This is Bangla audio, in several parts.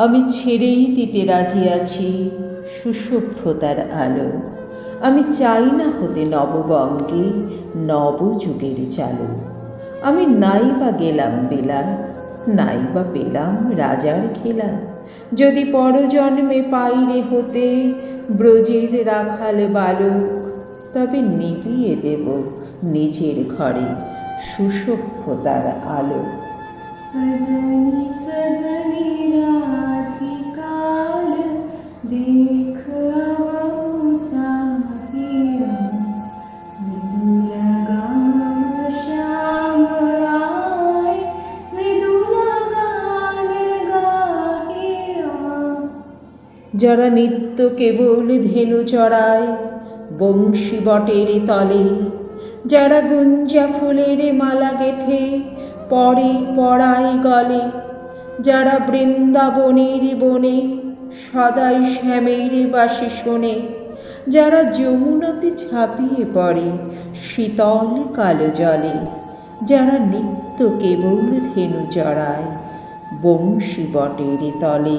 আমি ছেড়েই দিতে রাজি আছি সুসভ্যতার আলো। আমি চাই না হতে নববঙ্গে নবযুগের চালু। আমি নাই বা গেলাম বেলা, নাই বা পেলাম রাজার খেলা। যদি পরজন্মে পাইরে হতে ব্রজের রাখাল বালক, তবে নিভিয়ে দেব নিজের ঘরে সুসভ্যতার আলো। যারা নিত্য কেবল ধেনু চড়ায় বংশী বটের তলে, যারা গুঞ্জা ফুলের মালা গেথে পরে পড়ায় গলে, যারা বৃন্দাবনের বনে সদাই শ্যামের বাসি শোনে, যারা যমুনাতে ছাপিয়ে পড়ে শীতল কালো জলে, যারা নিত্য কেবল ধেনু চড়ায় বংশী বটের তলে।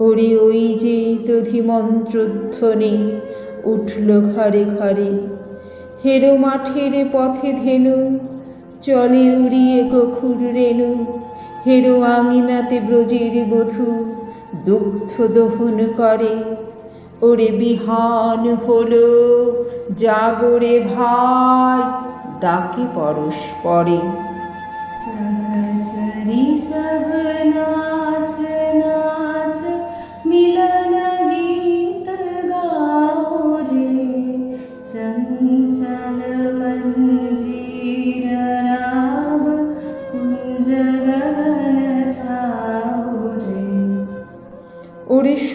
ওরে ওই যে দধি মন্ত্রধ্বনি। উঠল ঘরে ঘরে। হেরো মাঠের পথে ধেনু, চলে উড়িয়ে গখুর রেণু। হেরো আঙিনাতে ব্রজের বধূ, দুগ্ধ দহন করে। ওরে বিহান হলো জাগরে ভাই, ডাকে পরস্পরে।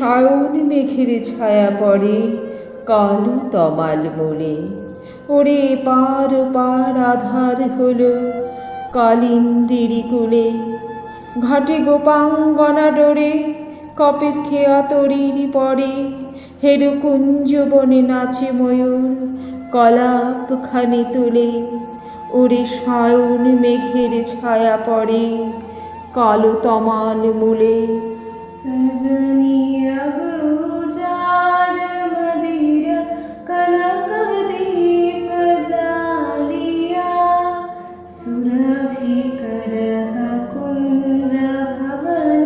সায়ন মেঘের ছায়া পড়ে, কালো তমাল মোলে। ওরে এপার পার আধার হলো কালিন্দিরি কুলে ঘাটে গোপাঙ্গনা ডোরে কপে খেয়া তরির পরে। হেরো কুঞ্জ বনে নাচে ময়ূর, কলাপ খানি তুলে। ওরে সায়ন মেঘের ছায়া পড়ে, কালো তমাল মূলে। सुरभि करह कुंज भवन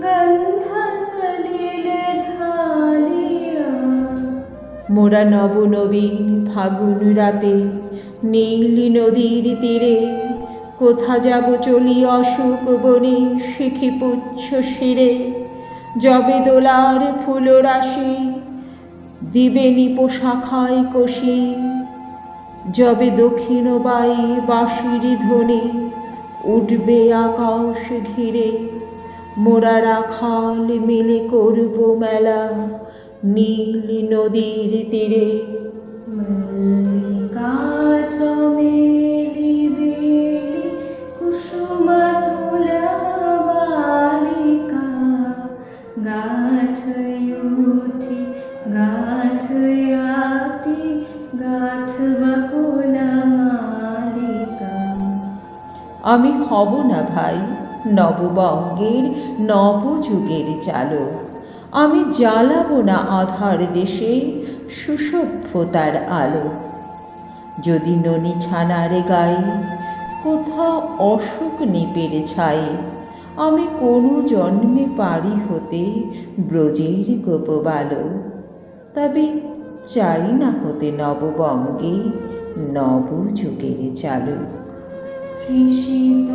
गंध सलिल ढालिया মোরা নবনবীন ফাগুন রাতে নীল নদীর তীরে কোথা যাব চলি অশোক বনে শিখি পুচ্ছ শিরে যবে দোলার ফুল রাশি দিবে নিপো শাখায় কষি যবে দক্ষিণ বাই বাঁশির ধ্বনি উঠবে আকাশ ঘিরে মোরা রাখাল মিলে করব মেলা নীল নদীর তীরে मल्लिका चमेली बेली कुसुम बालिका गाथ আমি হব না ভাই, নববঙ্গের নবযুগের চালক। আমি জ্বালাবো না আধার দেশে সুসভ্যতার আলো। যদি ননি ছানার গায়ে কোথাও অশোক নিপের ছায়ে, আমি কোনো জন্মে পারি হতে ব্রজের গোপবালো তবে চাই না হতে নববঙ্গে নবযুগের চালক। kiss me